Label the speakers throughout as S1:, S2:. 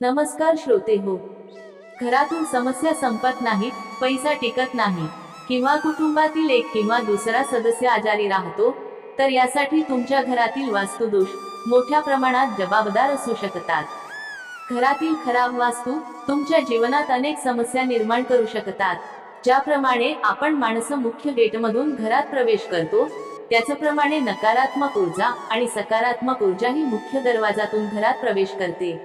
S1: नमस्कार श्रोते हो. घरातून समस्या संपत नाहीत पैसा टिकत नाही किंवा कुटुंबातील एक किंवा दुसरा सदस्य आजारी राहतो तर यासाठी तुमच्या घरातील वास्तुदोष मोठ्या प्रमाणात जबाबदार असू शकतात. घरातील खराब वास्तू तुमच्या जीवनात अनेक समस्या निर्माण करू शकतात ज्याप्रमाणे आपण माणसं मुख्य गेटमधून घरात प्रवेश करतो त्याचप्रमाणे नकारात्मक ऊर्जा आणि सकारात्मक ऊर्जा ही मुख्य दरवाजातून घरात प्रवेश करते.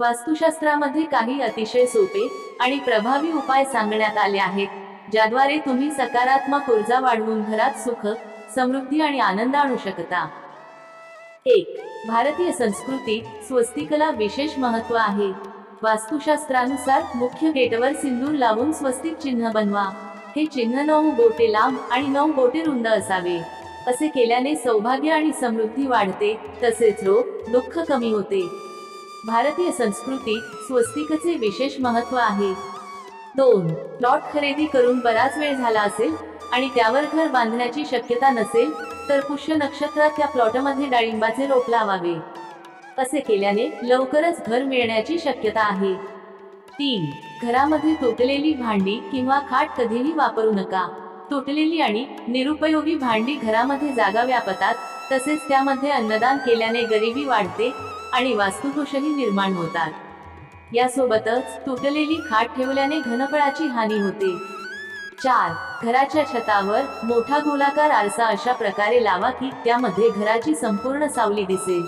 S1: वास्तुशास्त्रामध्ये काही अतिशय सोपे आणि प्रभावी उपाय सांगण्यात आले आहेत ज्याद्वारे तुम्ही सकारात्मक ऊर्जा वाढवून घरात सुख समृद्धी आणि आनंद आणू शकता. एक भारतीय संस्कृतीत स्वस्तिकला विशेष महत्त्व आहे. वास्तुशास्त्रानुसार मुख्य गेटवर सिंदूर लावून स्वस्तिक चिन्ह बनवा. हे चिन्ह नऊ बोटे लांब आणि नऊ बोटे रुंद असावे. असे केल्याने सौभाग्य आणि समृद्धी वाढते तसेच रोग दुःख कमी होते. भारतीय संस्कृतीत स्वस्तिकचे विशेष महत्त्व आहे. दोन प्लॉट खरेदी करून बराच वेळ झाला असेल आणि त्यावर घर बांधण्याची शक्यता नसेल तर पुष्य नक्षत्रात त्या प्लॉटमध्ये डाळिंबाचे रोप लावावे. असे केल्याने लवकरच घर मिळण्याची शक्यता आहे. तीन घरामध्ये तुटलेली भांडी किंवा खाट कधीही वापरू नका. तुटलेली आणि निरुपयोगी भांडी घरामध्ये जागा व्यापतात तसेच त्यामध्ये अन्नदान केल्याने गरिबी वाढते आणि वास्तुदोषही निर्माण होतात. यासोबतच तुटलेली खाट ठेवल्याने घनफळाची हानी होते. चार. घराच्या छतावर मोठा गोलाकार आरसा अशा प्रकारे लावा की त्यामध्ये घराची संपूर्ण सावली दिसेल.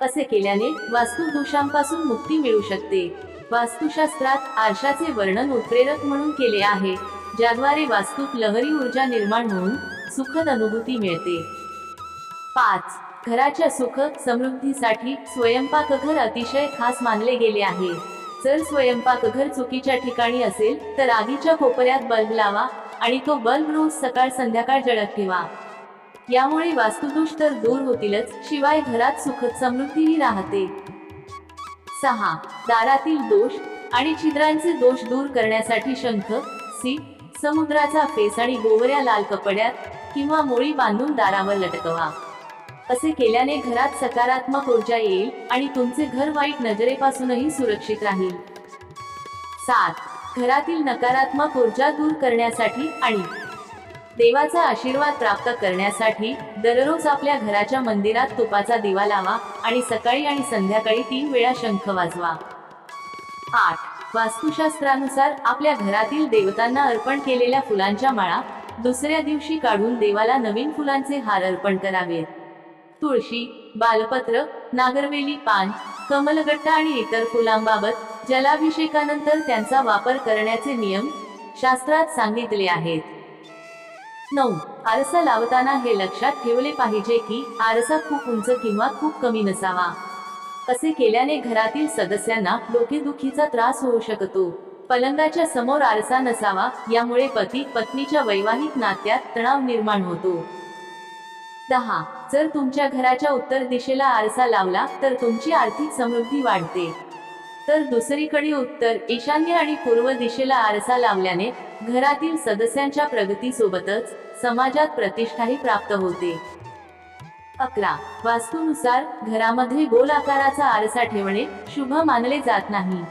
S1: असे केल्याने वास्तुदोषांपासून मुक्ती मिळू शकते. वास्तुशास्त्रात आरशाचे वर्णन उत्प्रेरक म्हणून केले आहे ज्याद्वारे वास्तूत लहरी ऊर्जा निर्माण होऊन सुखद अनुभूती मिळते. पाच. घराच्या सुख समृद्धीसाठी स्वयंपाकघर अतिशय खास मानले गेले आहे. जर स्वयंपाकघर चुकीच्या ठिकाणी असेल तर आगीच्या कोपऱ्यात बल्ब लावा आणि तो बल्ब रोज सकाळ संध्याकाळ जळत ठेवा. यामुळे वास्तुदोष तर दूर होतीलच शिवाय घरात सुखद समृद्धीही राहते. सहा. दारातील दोष आणि छिद्रांचे दोष दूर करण्यासाठी शंख सी. समुद्राचा फेस आणि गोवऱ्या लाल कपड्यात किंवा मोळी बांधून दारावर लटकवा. असे केल्याने घरात सकारात्मक ऊर्जा येईल आणि तुमचे घर वाईट नजरेपासूनही सुरक्षित राहील. सात घरातील नकारात्मक ऊर्जा दूर करण्यासाठी आणि देवाचा आशीर्वाद प्राप्त करण्यासाठी दररोज आपल्या घराच्या मंदिरात तुपाचा दिवा लावा आणि सकाळी आणि संध्याकाळी तीन वेळा शंख वाजवा. आठ वास्तुशास्त्रानुसार आपल्या घरातील देवतांना अर्पण केलेल्या फुलांच्या माळा दुसऱ्या दिवशी काढून देवाला नवीन फुलांचे हार अर्पण करावेत. तुळशी बालपत्र नागरवेली पान कमलगट्टा आणि इतर फुलांबाबत जलाभिषेकानंतर त्यांचा वापर करण्याचे नियम शास्त्रात सांगितले आहेत. नऊ. आरसा लावताना हे लक्षात ठेवले पाहिजे की आरसा खूप उंच किंवा खूप कमी नसावा. असे केल्याने घरातील सदस्यांना डोकेदुखीचा त्रास होऊ शकतो. पलंगाच्या समोर आरसा नसावा यामुळे पती पत्नीच्या वैवाहिक नात्यात तणाव निर्माण होतो. दहा. जर तुमच्या घराच्या उत्तर दिशेला आरसा लावला तर तुमची आर्थिक समृद्धी वाढते. तर दुसरीकडे उत्तर ईशान्य आणि पूर्व दिशेला आरसा लावल्याने घरातील सदस्यांच्या प्रगतीसोबतच समाजात प्रतिष्ठाही प्राप्त होते. अकरा. वास्तूनुसार घरामध्ये गोल आकाराचा आरसा ठेवणे शुभ मानले जात नाही.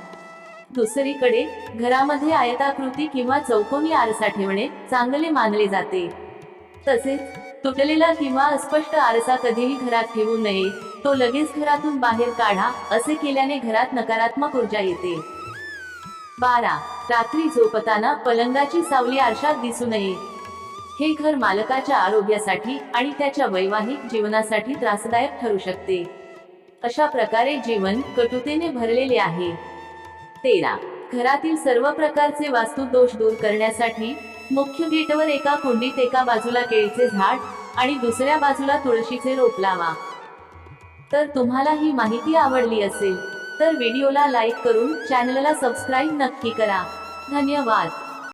S1: दुसरीकडे घरामध्ये आयताकृती किंवा चौकोनी आरसा ठेवणे चांगले मानले जाते. तसेच तुटलेला किंवा अस्पष्ट आरसा कधीही घरात ठेवू नये. तो लगेच घरातून बाहेर काढा असे केल्याने घरात नकारात्मक ऊर्जा येते. बारा. रात्री झोपताना पलंगाची सावली आरशात दिसू नये. हे घर मालकाच्या आरोग्यासाठी आणि त्याच्या वैवाहिक जीवनासाठी त्रासदायक ठरू शकते. अशा प्रकारे जीवन कटुतेने भरलेले आहे. तेरा. घरातील सर्व प्रकारचे वास्तुदोष दूर करण्यासाठी मुख्य गेटवर एका कुंडीत एका बाजूला केळीचे झाड आणि दुसऱ्या बाजूला तुळशीचे रोप लावा. तर तुम्हाला ही माहिती आवडली असेल तर व्हिडिओला लाईक करून चॅनलला सबस्क्राईब नक्की करा. धन्यवाद.